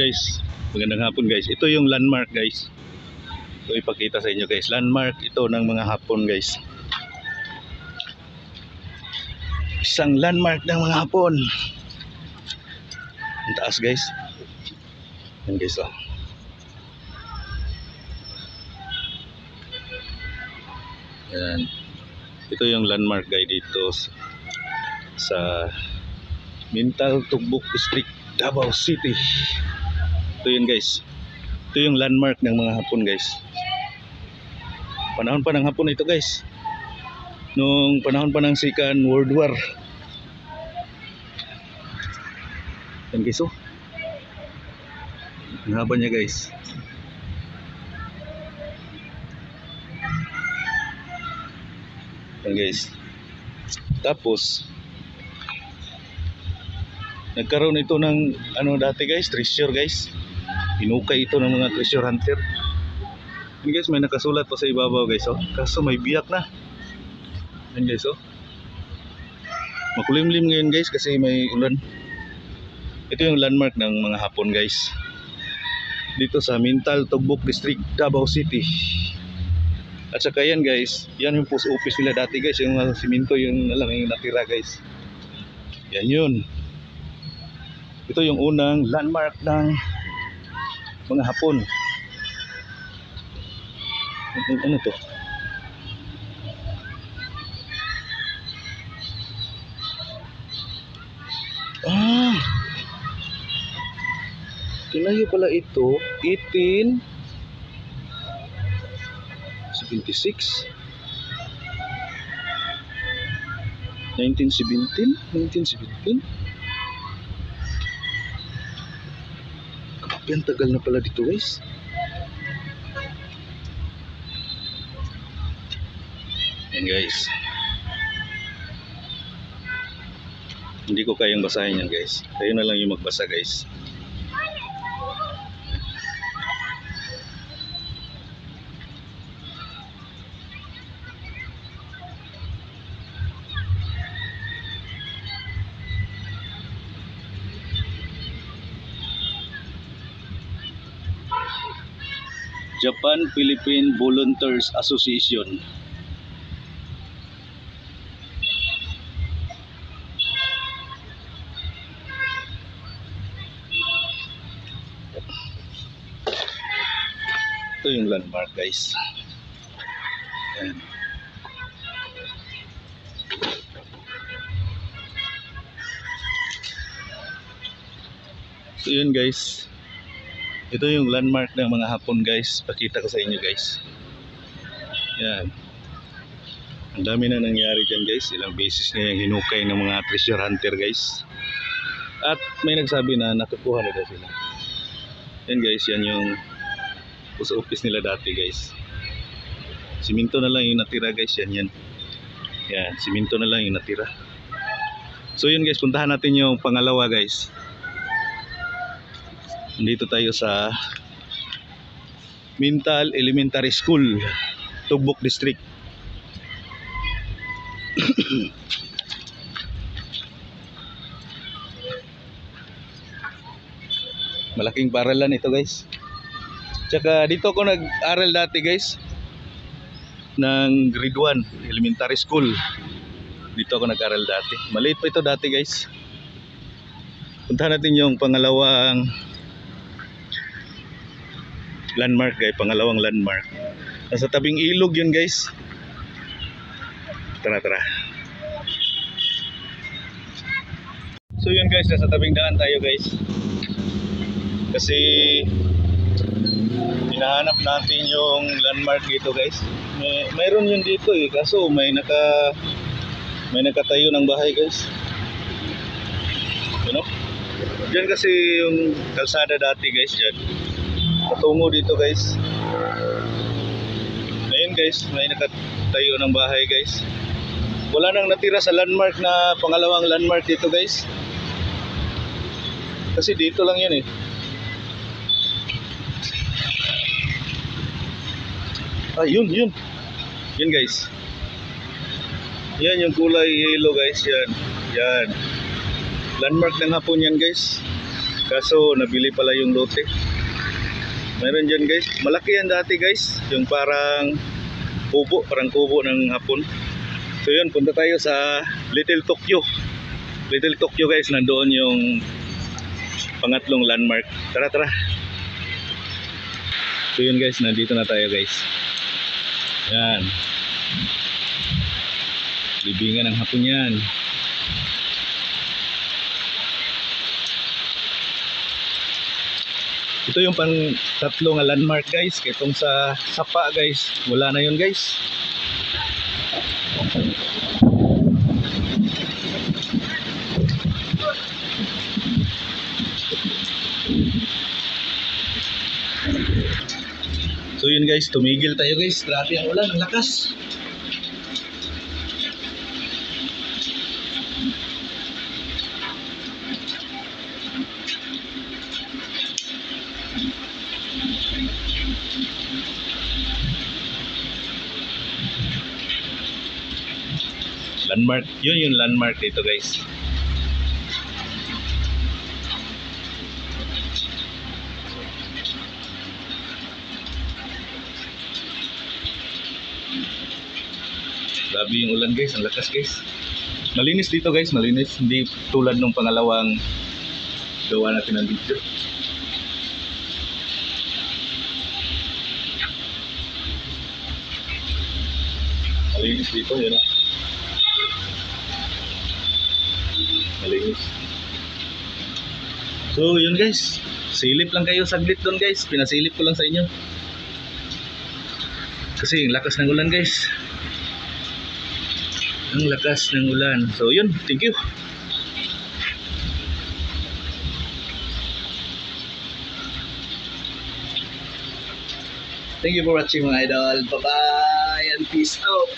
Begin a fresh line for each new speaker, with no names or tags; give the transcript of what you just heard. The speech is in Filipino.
guys. Magandang hapon guys. Ito yung landmark guys. Ito ipakita sa inyo guys. Landmark ito ng mga hapon guys. Isang landmark ng mga hapon. Ang taas guys. Yan guys oh. Yan. Ito yung landmark guys dito sa Mintal Tugbok District, Davao City. Ito yun guys. Ito yung landmark ng mga hapon guys. Panahon pa ng hapon ito guys. Nung panahon pa ng Second World War. Yan guys oh. Ang haba niya guys. Yan guys. Tapos, nagkaroon ito ng ano dati guys, treasure guys. Hinukay ito ng mga treasure hunter. Yan guys, may nakasulat pa sa ibabaw guys. Oh. Kaso may biyak na. Yan guys oh. Makulimlim ngayon guys kasi may ulan. Ito yung landmark ng mga hapon guys. Dito sa Mintal, Tugbok District, Davao City. At saka yan guys, yan yung post office nila dati guys, yung uh, simento yung lang yung natira guys. Yan yun. Ito yung unang landmark ng mga Hapon. Ano, to? Ah! Tinayo pala ito 18 76 1917 1917 Ang tagal na pala dito guys. Yan guys. Hindi ko kayang basahin yan guys. Kayo na lang yung magbasa guys Japan Philippine Volunteers Association. Ito yung landmark guys. Ayan. So yun guys ito yung landmark ng mga hapon guys. Pakita ko sa inyo guys. Yan. Ang dami na nangyari dyan guys. Ilang beses na yung hinukay ng mga treasure hunter guys. At may nagsabi na natukuha na sila. Yan guys, yan yung post office nila dati guys. Siminto na lang yung natira guys. Yan yan. Yan, siminto na lang yung natira. So yun guys, puntahan natin yung pangalawa guys. Nandito tayo sa Mintal Elementary School, Tugbok District. Malaking paralan ito guys. Tsaka dito ako nag-aral dati guys ng grade 1 elementary school. Dito ako nag-aral dati. Maliit pa ito dati guys. Puntahan natin yung pangalawang landmark guys, pangalawang landmark. Nasa tabing ilog yun guys. Tara tara. So yun guys, nasa tabing daan tayo guys. Kasi hinahanap natin yung landmark dito guys. May, mayroon yun dito eh, kaso may naka may nakatayo ng bahay guys. You know? Diyan kasi yung kalsada dati guys, diyan patungo dito guys. Ayun guys. May nakatayo ng bahay guys. Wala nang natira sa landmark na pangalawang landmark dito guys. Kasi dito lang yun eh. Ah yun yun. Yun guys. Yan yung kulay yellow guys. Yan. Yan. Landmark ng hapon yan guys. Kaso nabili pala yung lote. Meron dyan guys. Malaki yan dati guys. Yung parang kubo, parang kubo ng hapon. So yun, punta tayo sa Little Tokyo. Little Tokyo guys, nandoon yung pangatlong landmark. Tara, tara. So yun guys, nandito na tayo guys. Yan. Libingan ng hapon yan. Ito yung pang tatlo nga landmark guys. Kaya itong sa Sapa guys, wala na yun guys. So yun guys, tumigil tayo guys. Grabe ang ulan, ang lakas. Landmark, yun yung landmark dito guys. Grabe yung ulan guys, ang lakas guys. Malinis dito guys, malinis. Hindi tulad nung pangalawang gawa natin ng video. Malinis dito, yun ah. Malinis. So yun guys, silip lang kayo saglit doon guys. Pinasilip ko lang sa inyo. Kasi yung lakas ng ulan guys. Ang lakas ng ulan. So yun, thank you. Thank you for watching mga idol. Bye-bye and peace out.